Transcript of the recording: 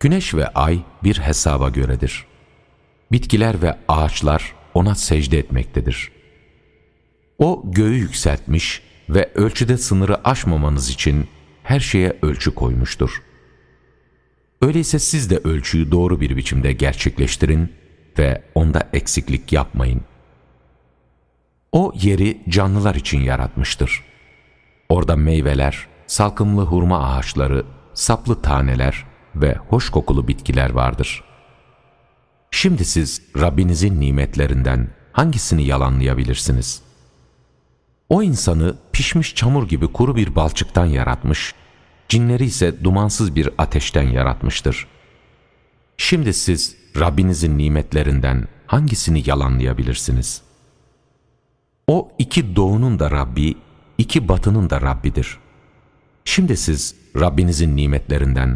Güneş ve ay bir hesaba göredir. Bitkiler ve ağaçlar ona secde etmektedir. O göğü yükseltmiş ve ölçüde sınırı aşmamanız için her şeye ölçü koymuştur. Öyleyse siz de ölçüyü doğru bir biçimde gerçekleştirin ve onda eksiklik yapmayın. O yeri canlılar için yaratmıştır. Orada meyveler, salkımlı hurma ağaçları, saplı taneler ve hoş kokulu bitkiler vardır. Şimdi siz Rabbinizin nimetlerinden hangisini yalanlayabilirsiniz? O insanı pişmiş çamur gibi kuru bir balçıktan yaratmış, cinleri ise dumansız bir ateşten yaratmıştır. Şimdi siz Rabbinizin nimetlerinden hangisini yalanlayabilirsiniz? O iki doğunun da Rabbi, iki batının da Rabbidir. Şimdi siz Rabbinizin nimetlerinden